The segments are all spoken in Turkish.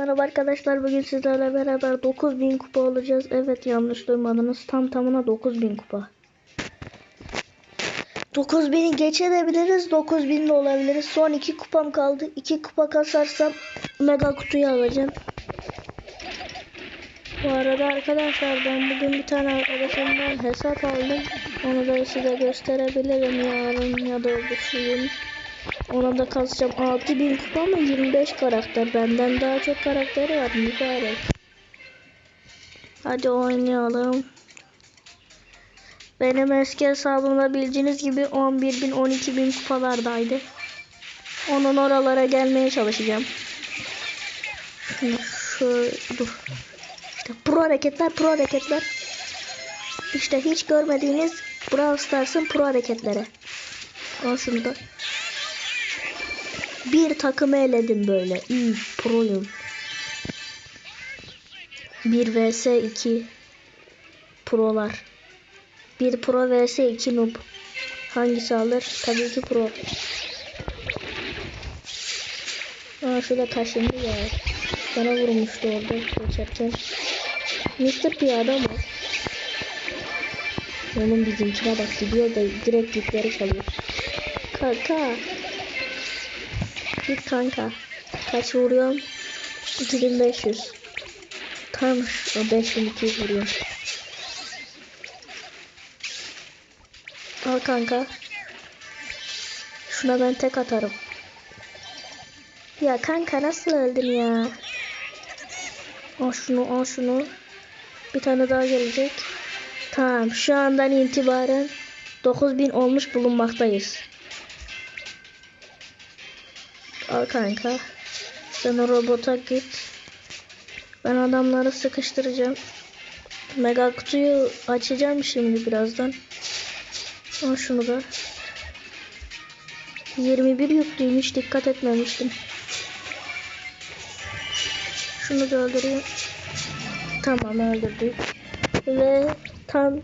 Merhaba arkadaşlar bugün sizlerle beraber 9000 kupa olacağız. Evet yanlış duymadınız. Tam tamına 9000 kupa. 9000'i geçebiliriz. 9000 de olabiliriz. Son 2 kupam kaldı. 2 kupa kasarsam mega kutuyu alacağım. Bu arada arkadaşlar ben bugün bir tane arkadaşımdan hesap aldım. Onu da size gösterebilirim yarın ya da gün. Ona da kasacağım 6000 kupa ama 25 karakter. Benden daha çok karakteri var mübarek. Hadi oynayalım. Benim eski hesabımda bildiğiniz gibi 11.000 12.000 kupalardaydı. Onun oralara gelmeye çalışacağım. Şöyle dur. İşte pro hareketler pro hareketler. İşte hiç görmediğiniz Brawl Stars'ın pro hareketleri. Al şunu da. Bir takımı eledim böyle. İyi proyum. 1 vs 2 prolar. 1 pro vs 2 noob. Hangisi alır? Tabii ki pro. Aa şurada taşındı ya. Bana vurmuştu orada geçerken. Mr. Piyade mı? Onun bizimkine bak gidiyor da direkt yükleri çalıyor. Kaka. Git kanka. Kaç vuruyorum? 2500. Tam o 5200 vuruyorum. Al kanka. Şuna ben tek atarım. Ya kanka nasıl öldün ya? Al şunu al şunu. Bir tane daha gelecek. Tamam şu andan itibaren 9000 olmuş bulunmaktayız. Al kanka. Sen o robota git. Ben adamları sıkıştıracağım. Mega kutuyu açacağım şimdi birazdan. Al şunu da. 21 yüklüymüş dikkat etmemiştim. Şunu da öldüreyim. Tamam öldürdük. Ve tam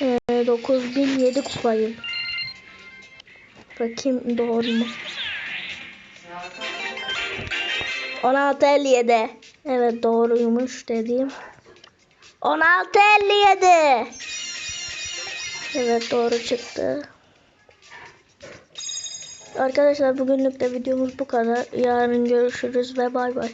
e, 9007 kupayım. Bakayım doğru mu? 16.57. Evet doğruymuş dediğim. 16.57. Evet doğru çıktı. Arkadaşlar bugünlük de videomuz bu kadar. Yarın görüşürüz ve bay bay.